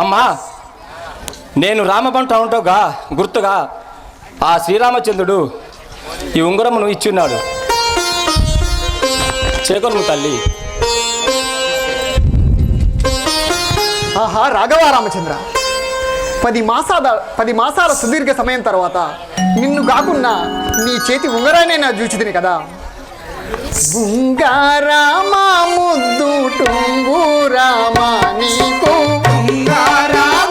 అమ్మా నేను రామబంట ఉంటావుగా గుర్తుగా ఆ శ్రీరామచంద్రుడు ఈ ఉంగరమును ఇచ్చున్నాడు. చేకొను తల్లి. ఆహా రాఘవ రామచంద్ర. పది మాసాల పది మాసాల సుదీర్ఘ సమయం తర్వాత నిన్ను కాకుండా నీ చేతి ఉంగరానే నా చూచితిని కదా. బుంగారామా ముద్దు టుంగురామా నీకు. ఉంగారామా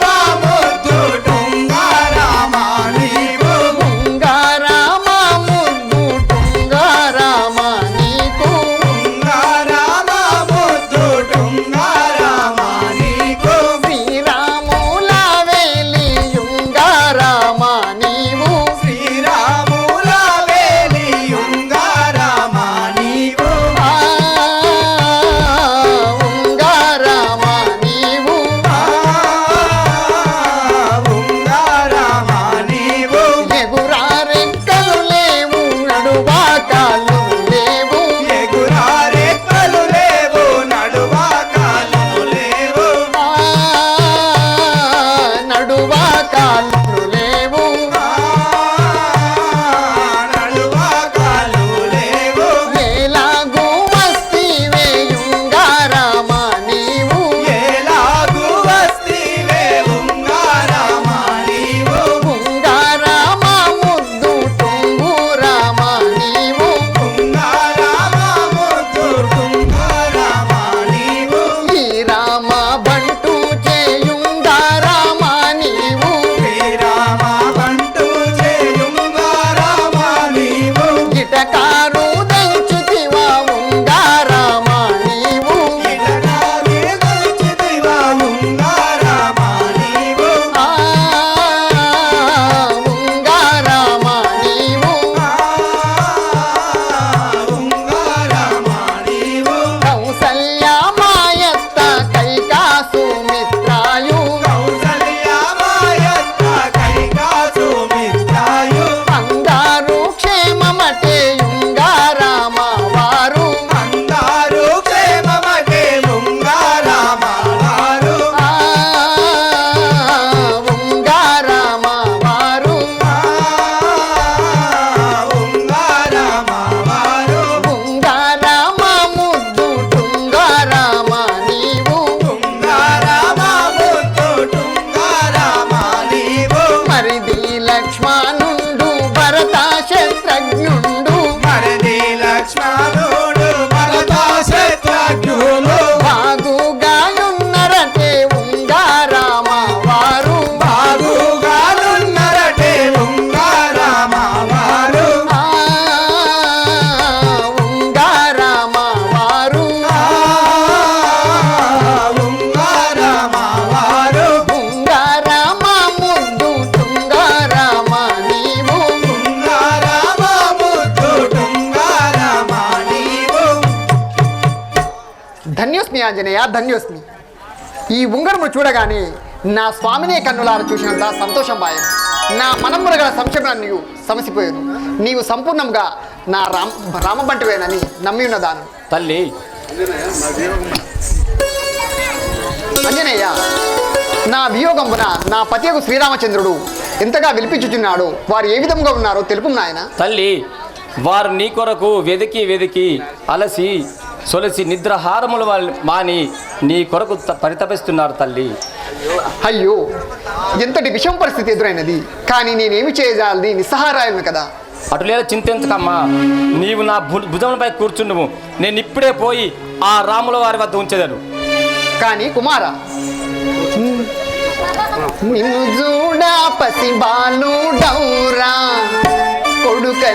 ఆంజనేయ ధన్యోస్మి ఈ ఉంగరము చూడగానే నా స్వామినే కన్నులార చూసినంత సంతోషం బాయను నా మనమ్ముల గల సంక్షేమం నీవు సమసిపోయాను. నీవు సంపూర్ణంగా నా రామ రామబంటువేనని నమ్మి ఉన్నదాను తల్లి. అంజనేయ నా వియోగంబున నా పతియకు శ్రీరామచంద్రుడు ఎంతగా విలిపించుచున్నాడో వారు ఏ విధంగా ఉన్నారో తెలుపు నాయన. తల్లి వారు నీ కొరకు వెదికి వెదికి అలసి సొలసి నిద్రహారములు మాని నీ కొరకు పరితపిస్తున్నారు తల్లి. అయ్యో ఎంతటి విషం పరిస్థితి ఎదురైనది. కానీ నేనేమి చేయజాలది? నిస్సహారాయను కదా. అటులేదా చింతించకమ్మా నీవు నా భు- భుజములపై కూర్చుండుము. నేను ఇప్పుడే పోయి ఆ రాముల వారి వద్ద ఉంచేదను. కానీ కుమార నిన్ను చూడ పసి బాలుడౌరా కొడుక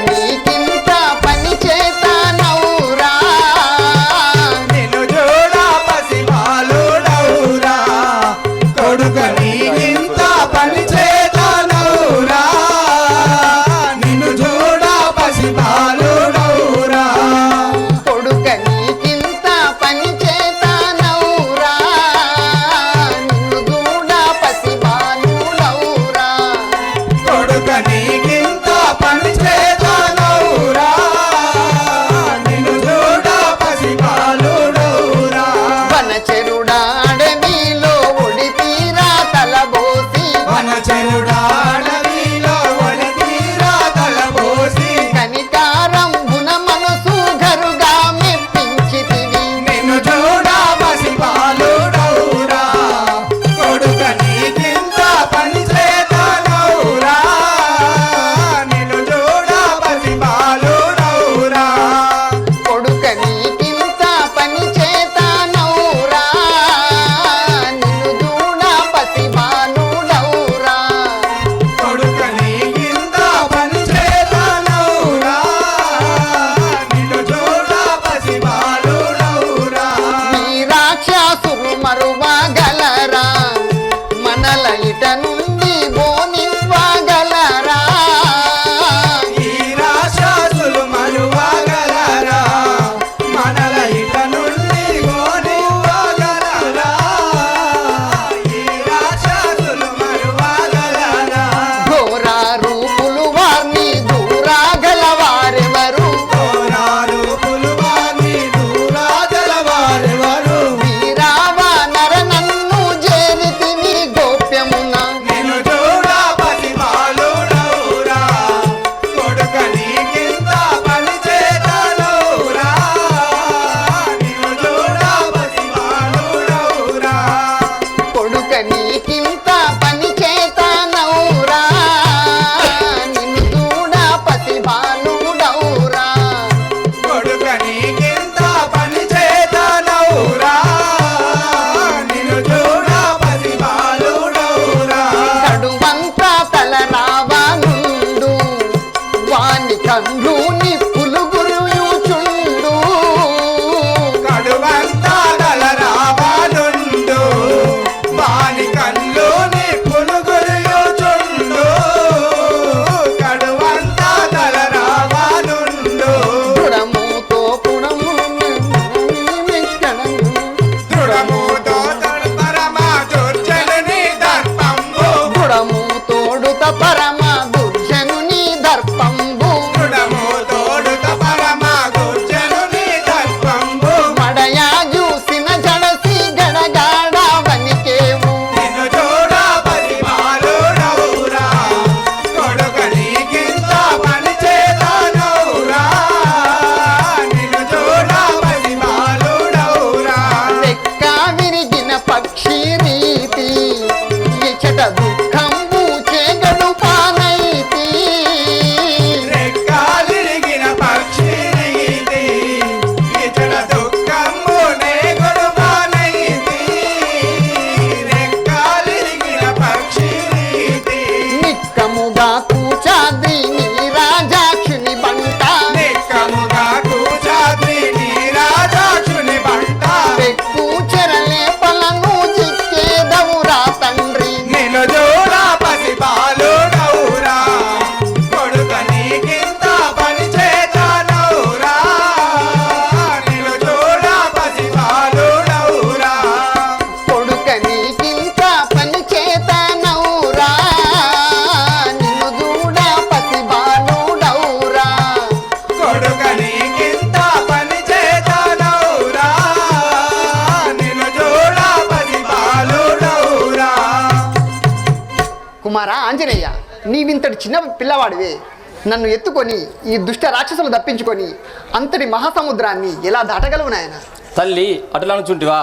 నన్ను ఎత్తుకొని ఈ దుష్ట రాక్షసులు తప్పించుకొని అంతటి మహాసముద్రాన్ని ఎలా దాటగలవు నాయన? తల్లి అటులనుచుంటివా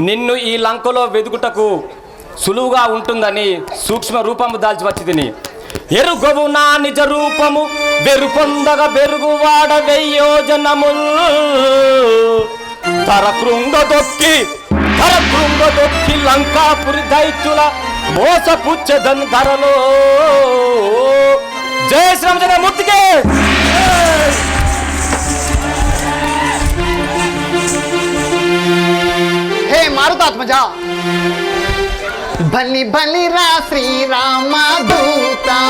నిన్ను ఈ లంకలో వెదుకుటకు సులువుగా ఉంటుందని సూక్ష్మ రూపము దాల్చి వచ్చి తిని ఎరుగవు నా నిజ రూపము వెరుపొందగ బెరుగువాడ వెయ్యోజనము తర కృంగ దొక్కి తర కృంగ దొక్కి లంకాపురి దైత్యుల మోసపుచ్చదన్ ధరలో. जय श्री रामचंद्र मुक्त के। हे मारुतात्मजा भली भली रा श्री रामा दूता।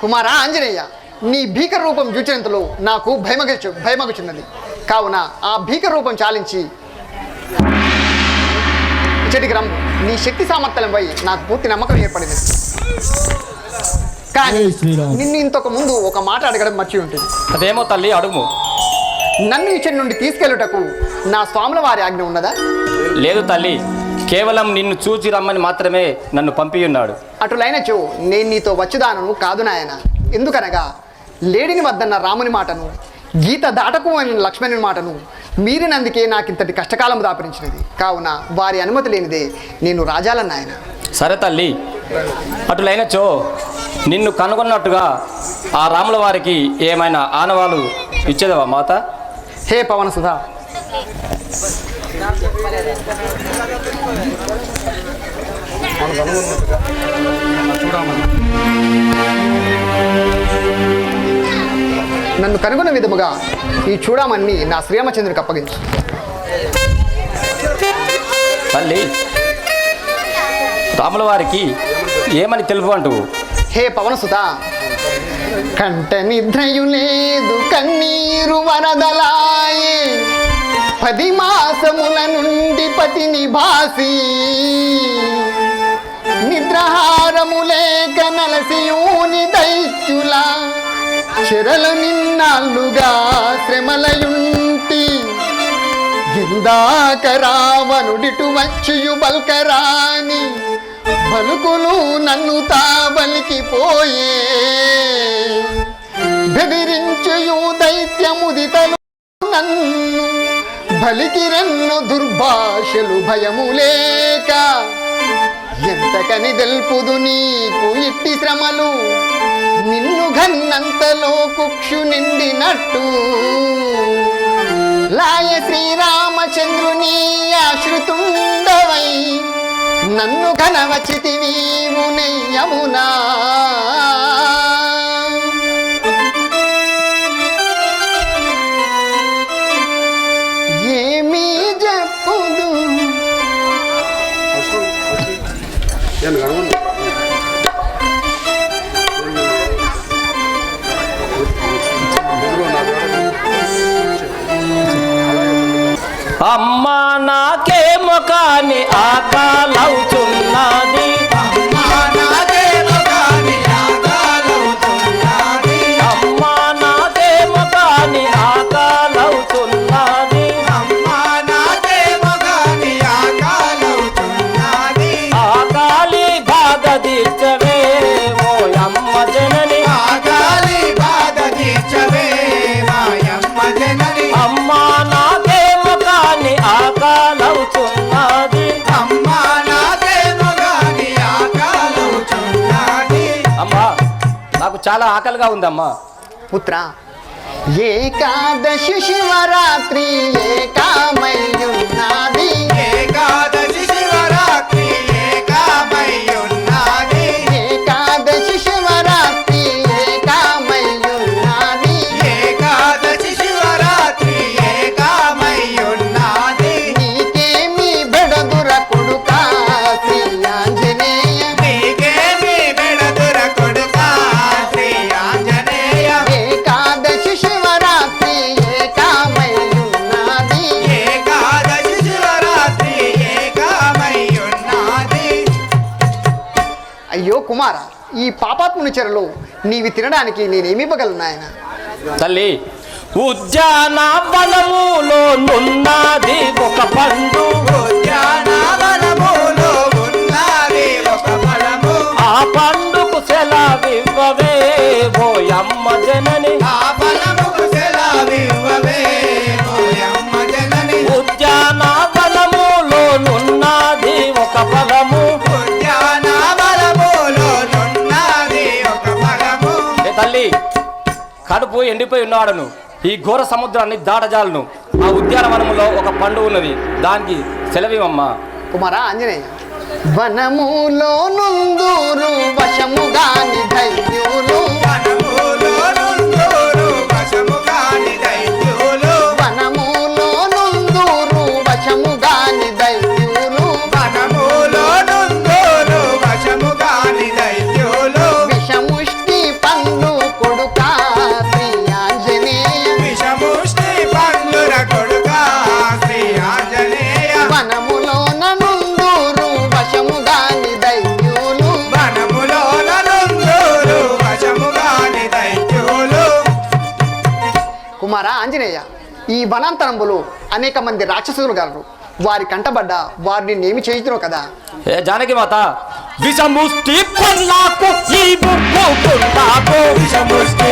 కుమారా ఆంజనేయ నీ భీకర రూపం చూచినంతలో నాకు భయమగచ్చు భయమగుచున్నది. కావున ఆ భీకర రూపం చాలించి ఇచ్చటికి రమ్ము నీ శక్తి సామర్థ్యంపై నాకు పూర్తి నమ్మకం ఏర్పడింది. కానీ. నిన్ను ఇంతకు ముందు ఒక మాట అడగడం మర్చి ఉంటుంది. అదేమో తల్లి అడుగు. నన్ను ఇచ్చటి నుండి తీసుకెళ్ళుటకు నా స్వాముల వారి ఆజ్ఞ ఉన్నదా? లేదు తల్లి కేవలం నిన్ను చూచి రమ్మని మాత్రమే నన్ను పంపి ఉన్నాడు అటులైనచో నేను నీతో వచ్చుదానను కాదు నాయన. ఎందుకనగా లేడిని వద్దన్న రాముని మాటను గీత దాటకు అని లక్ష్మణుని మాటను మీరినందుకే నాకింతటి కష్టకాలం దాపరించినది. కావున వారి అనుమతి లేనిదే నేను రాజాల నాయన. సరే తల్లి అటులైనచో నిన్ను కనుగొన్నట్టుగా ఆ రాముల వారికి ఏమైనా ఆనవాలు ఇచ్చేదవా మాత? హే పవన సుధా. నన్ను కనుగొన్న విధముగా ఈ చూడమని నా శ్రీరామచంద్రుడికి అప్పగించు. తల్లి రాముల వారికి ఏమని తెలుపు అంటూ హే పవనసుత కంట నిద్రయు లేదు కన్నీరు వరదలాయే. పది మాసముల నుండి పతిని భాసి నిద్రహారము లేక నలసియూని దైత్యుల. చెరల నిన్నాళ్ళుగా శ్రమలయుంటి ఇందాక రావణుడిటు వచ్చియు బల్కరాని పలుకులు నన్ను తాబలికి పోయే. బెదిరించుయు దైత్యముదితలు నన్ను బలికిరెన్ను దుర్భాషలు భయము లేక ఎంతకని తెలుపుదు నీకు ఇట్టి శ్రమలు? నిన్ను గన్నంతలో కుక్షు నిండినట్టు. లాయ శ్రీరామచంద్రుని ఆశ్రుతుండవై నన్ను కనవచితి అమ్మా నాకేమో కాని ఆకాలవుతున్నది చాలా ఆకలిగా ఉందమ్మా. పుత్ర ఏకాదశి శివరాత్రి ఏకామయ్యున్నది నీవి తినడానికి నేనేమివ్వగలను నాయన? తల్లి ఉద్యానవనములో నున్నది ఒక పండు. పోయి ఎండిపోయి ఉన్నాడను. ఈ ఘోర సముద్రాన్ని దాటజాలను. ఆ ఉద్యానవనములో ఒక పండు ఉన్నది. దానికి సెలవివమ్మా కుమారా ఆంజనేయ. వనములో నుందూరు వశముగాని ధైర్యులు వనాంతరంబులు అనేక మంది రాక్షసులు గలరు. వారి కంటబడ్డ వారిని నేమి చేయుతురు కదా? ఏ జానకి మాత విషముష్టి పల్లాకు ఈ బుక్కు పుల్లాకు విషముష్టి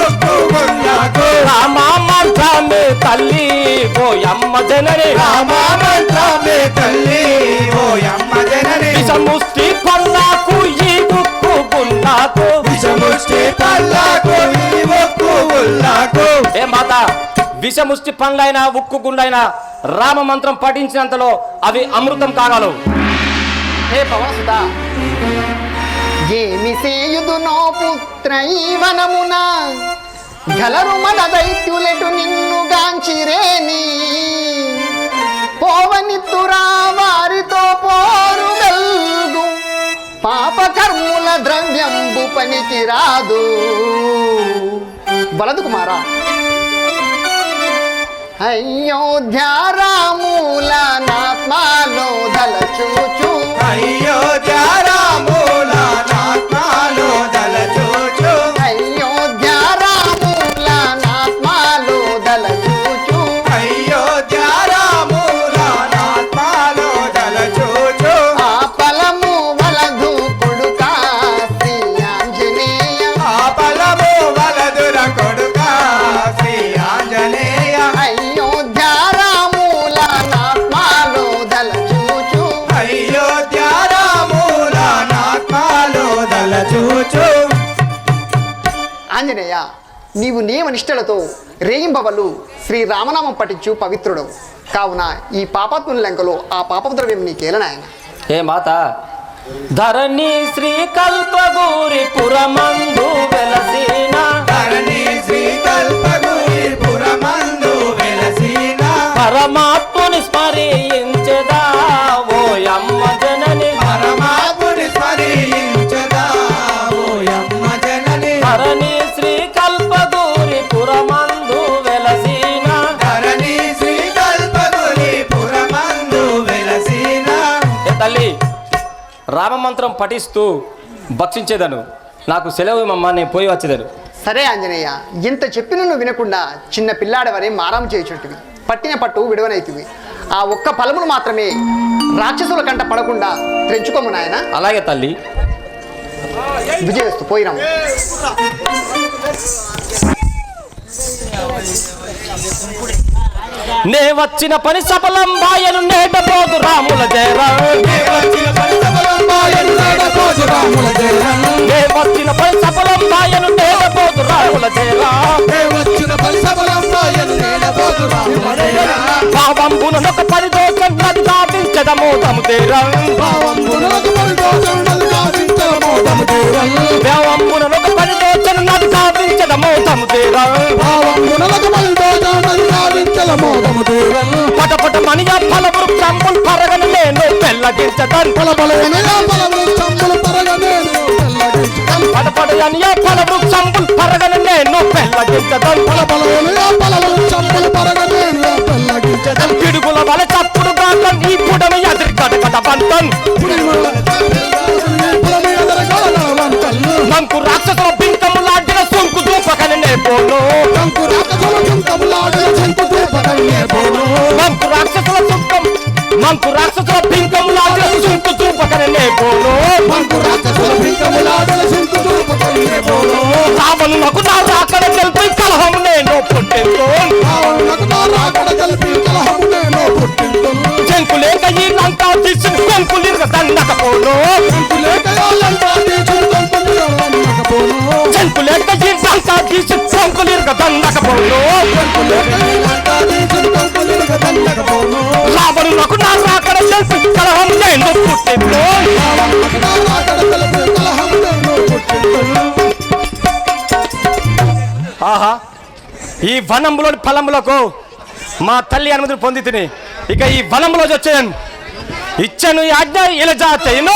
ఉక్కు గుండాకు రామామంత్రాన్ని తల్లి పోయమ్మ జనని. రామామంత్రమే తల్లి ఓ అమ్మ జనని. విషముష్టి పల్లాకు ఈ బుక్కు విషముష్టి పల్లాకు ఉక్కు ఏ మాత విషముష్టి పండ్లైన ఉక్కు గుండైన రామ మంత్రం పఠించినంతలో అవి అమృతం కాగలవు హే పవనసుత ఏమి సేయుదునో పుత్ర ఈ వనమున గలరు మన దైత్యులెటు నిన్ను గాంచిరేని. పోవనిత్తురా పాప ద్రవ్యంబు పనికి రాదు బలదు కుమారా. అయోధ్య రాముల నాత్మాలో దలచూచు అయ్యో నీవు నియమ నిష్టలతో రేయింబవలు శ్రీ రామనామం పఠించు పవిత్రుడు. కావున ఈ పాపాత్ముని లెంకలో ఆ పాపద్రవ్యం నీకేలనాయన ఏ మాత ధరణి శ్రీ కల్పగూరి పురమందు వెలసిన. ధరణి శ్రీ కల్పగురి పురమందు వెలసిన. పరమాత్ముని రామమంత్రం పఠిస్తూ భక్షించేదను. నాకు సెలవు ఇమ్మమ్మా నేను పోయి వచ్చేదను. సరే ఆంజనేయ ఇంత చెప్పిన నువ్వు వినకుండా చిన్న పిల్లాడవని మారం చేయుచుంటివి. పట్టిన పట్టు విడవనైతివి. ఆ ఒక్క ఫలమును మాత్రమే రాక్షసుల కంట పడకుండా తెంచుకోము నాయన. అలాగే తల్లి. విజయస్తు పోయిరాము నే వచ్చిన పని సఫలం బాయను నేటపోదు రాముల జయరా. వచ్చిన పరిసబలం బాయను నేడపోజు రాముల జయరం నే వచ్చిన పని సఫలం బాయను నేటపోదు రాముల జయరా వచ్చిన పరిసబలం బాయను నేడపోజు రాముల జయరం పావంబునొక పరిదోషం నది దాటించదము తము తేరా. భావంబునకు పరిదోషం నది దాటించదము తము తేరా. భావంబునకు పరిదోషం పట పట మణిగా ఫల పరగను నేను పెళ్ళగించదన్ బలబలైన చంపులు పరగనేను నేను చంపులు పరగనేను పెళ్ళగించటం పిడుగుల వల చప్పుడు ఈ రాక్షసుల పింకము సొంకు దూపకని నే పోను రాక్షసుల సుంకం మంకు రాక్షసుల సొంకు దూపకని నే పోను రావణు నాకు నా రాకడ తెలిపి కలహం నేను పుట్టిందో రావణు నాకు నా రాకడ తెలిపి కలహం నేను పుట్టిందో ఆహా ఈ వనంలోని ఫలములకు మా తల్లి అనుమతులు పొంది తిని ఇక ఈ వనంలో వచ్చాను ఇచ్చను యాజ్ఞ ఇలా జాతేను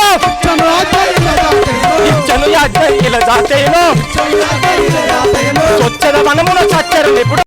ఇచ్చను యాజ్ఞ ఇలా జాతేను చొచ్చద వనమున చచ్చరు ఇప్పుడు.